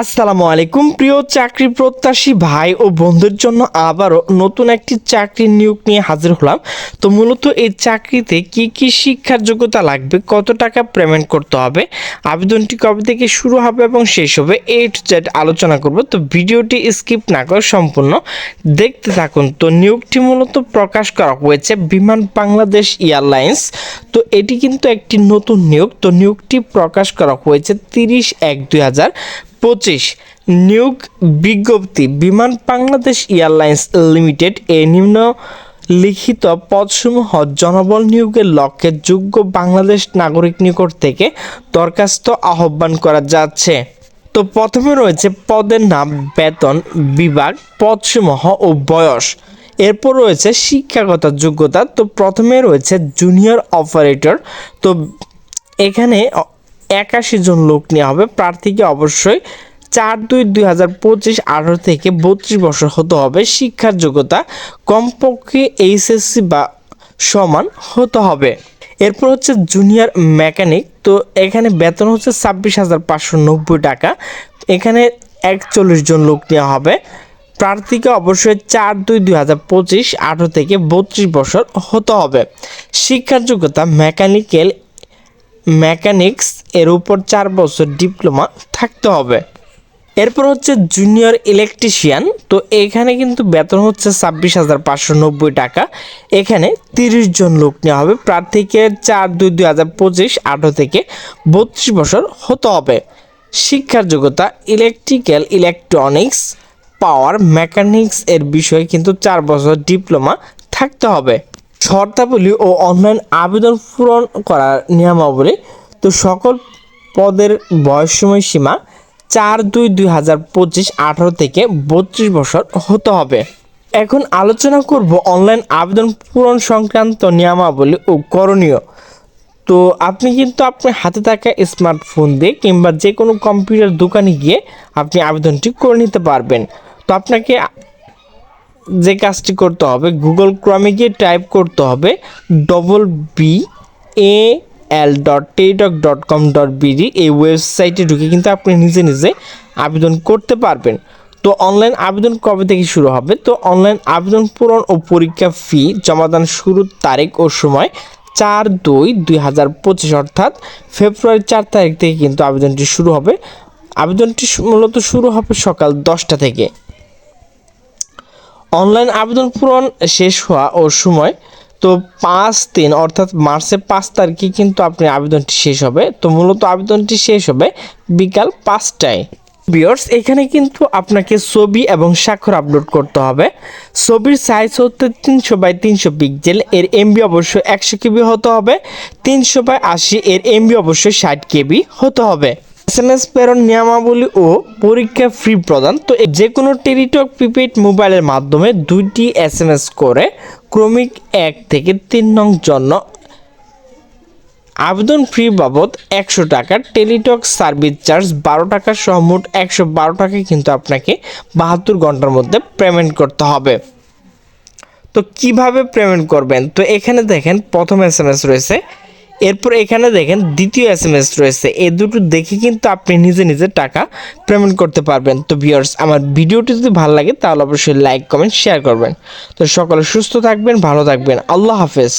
আসসালামু আলাইকুম। প্রিয় চাকরি প্রত্যাশী ভাই ও বন্ধুর জন্য আবারও নতুন একটি চাকরির নিয়োগ নিয়ে হাজির হলাম। তো মূলত এই চাকরিতে কি কি শিক্ষার যোগ্যতা লাগবে, কত টাকা পেমেন্ট করতে হবে, আবেদনটি কবে থেকে শুরু হবে এবং শেষ হবে এই টু জেড আলোচনা করব। তো ভিডিওটি স্কিপ না করে সম্পূর্ণ দেখতে থাকুন। তো নিয়োগটি মূলত প্রকাশ করা হয়েছে বিমান বাংলাদেশ এয়ারলাইন্স। তো এটি কিন্তু একটি নতুন নিয়োগ। তো নিয়োগটি প্রকাশ করা হয়েছে তিরিশ এক দুই হাজার। পঁচিশ, নিয়োগ বিজ্ঞপ্তি, বিমান বাংলাদেশ এয়ারলাইন্স লিমিটেড এ নিম্ন লিখিত পদসমূহ জনবল নিয়োগের লক্ষ্যে যোগ্য বাংলাদেশ নাগরিক নিকট থেকে দরখাস্ত আহ্বান করা যাচ্ছে। তো প্রথমে রয়েছে পদের নাম, বেতন, বিভাগ, পদসমূহ ও বয়স। এরপর রয়েছে শিক্ষাগত যোগ্যতা, তো প্রথমে রয়েছে জুনিয়র অপারেটর তো এখানে একাশি জন লোক নেওয়া হবে। প্রার্থীকে অবশ্যই চার দুই দুই হাজার পঁচিশ আঠারো থেকে বত্রিশ বছর হতে হবে। শিক্ষার যোগ্যতা কমপক্ষে এইচএসসি বা সমান হতে হবে। এরপর হচ্ছে জুনিয়র মেকানিক। তো এখানে বেতন হচ্ছে ছাব্বিশ হাজার পাঁচশো নব্বই টাকা। এখানে একচল্লিশ জন লোক নেওয়া হবে। প্রার্থীকে অবশ্যই চার দুই দুই হাজার পঁচিশ আঠারো থেকে বত্রিশ বছর হতে হবে। শিক্ষার যোগ্যতা মেকানিক্যাল মেকানিক্স এর উপর চার বছর ডিপ্লোমা থাকতে হবে। এরপর হচ্ছে জুনিয়র ইলেকট্রিশিয়ান তো এখানে কিন্তু বেতন হচ্ছে ছাব্বিশ হাজার পাঁচশো নব্বই টাকা। এখানে তিরিশ জন লোক নেওয়া হবে, প্রার্থীকে চার দুই দুই হাজার পঁচিশ আঠারো থেকে বত্রিশ বছর হতে হবে। শিক্ষার যোগ্যতা ইলেকট্রিক্যাল ইলেকট্রনিক্স পাওয়ার মেকানিক্স এর বিষয়ে কিন্তু চার বছর ডিপ্লোমা থাকতে হবে। শর্তাবলী ও অনলাইন আবেদন পূরণ করার নিয়মাবলী তো সকল পদের বয়স সময় সীমা চার দুই দুই হাজার পঁচিশ আঠারো থেকে বত্রিশ বছর হতে হবে। এখন আলোচনা করব অনলাইন আবেদন পূরণ সংক্রান্ত নিয়মাবলী ও করণীয়। তো আপনি কিন্তু আপনার হাতে থাকা স্মার্টফোন দিয়ে কিংবা যে কোনো কম্পিউটার দোকানে গিয়ে আপনি আবেদনটি করে নিতে পারবেন। তো আপনাকে যে কাজটি করতে হবে গুগল ক্রমে গিয়ে টাইপ করতে হবে double B A L dot tetok dot com dot BD এই ওয়েবসাইটে ঢুকে কিন্তু আপনি নিজে নিজে আবেদন করতে পারবেন। তো অনলাইন আবেদন কবে থেকে শুরু হবে? তো অনলাইন আবেদন পূরণ ও পরীক্ষা ফি জমাদান শুরুর তারিখ ও সময় চার দুই দুই হাজার পঁচিশ, অর্থাৎ ফেব্রুয়ারি চার তারিখ থেকে কিন্তু আবেদনটি শুরু হবে। আবেদনটি মূলত শুরু হবে সকাল দশটা থেকে। অনলাইন আবেদন পূরণ শেষ হওয়া ও সময় তো পাঁচ তিন, অর্থাৎ মার্চের পাঁচ তারিখে কিন্তু আপনি আবেদনটি শেষ হবে। তো মূলত আবেদনটি শেষ হবে বিকাল পাঁচটায়। বিয়ার্স এখানে কিন্তু আপনাকে ছবি এবং স্বাক্ষর আপলোড করতে হবে। ছবির সাইজ হচ্ছে তিনশো বাই তিনশো পিক্সেল এর এমবি অবশ্যই একশো কেবি হতে হবে। তিনশো বাই আশি, এর এমবি অবশ্যই ষাট কেবি হতে হবে। এস এম এস প্রেরণ নিয়মাবলী ও পরীক্ষা ফ্রি প্রদান। তো যে কোনো টেলিটক প্রিপেড মোবাইলের মাধ্যমে দুইটি এস এম এস করে ক্রমিক এক থেকে তিন নং জন্য আবেদন ফি বাবদ একশো টাকা, টেলিটক সার্ভিস চার্জ বারো টাকা সহ মোট একশো বারো টাকা কিন্তু আপনাকে বাহাত্তর ঘণ্টার মধ্যে পেমেন্ট করতে হবে। তো কীভাবে পেমেন্ট করবেন? তো এখানে দেখেন, প্রথম এস এম এস রয়েছে। এরপর এখানে দেখেন দ্বিতীয় এস এম এস রয়েছে। এ দুটো দেখে কিন্তু আপনি নিজে নিজে টাকা পেমেন্ট করতে পারবেন। তো ভিউয়ার্স আমার ভিডিওটি যদি ভালো লাগে, তাহলে অবশ্যই লাইক কমেন্ট শেয়ার করবেন। তো সকলে সুস্থ থাকবেন, ভালো থাকবেন। আল্লাহ হাফেজ।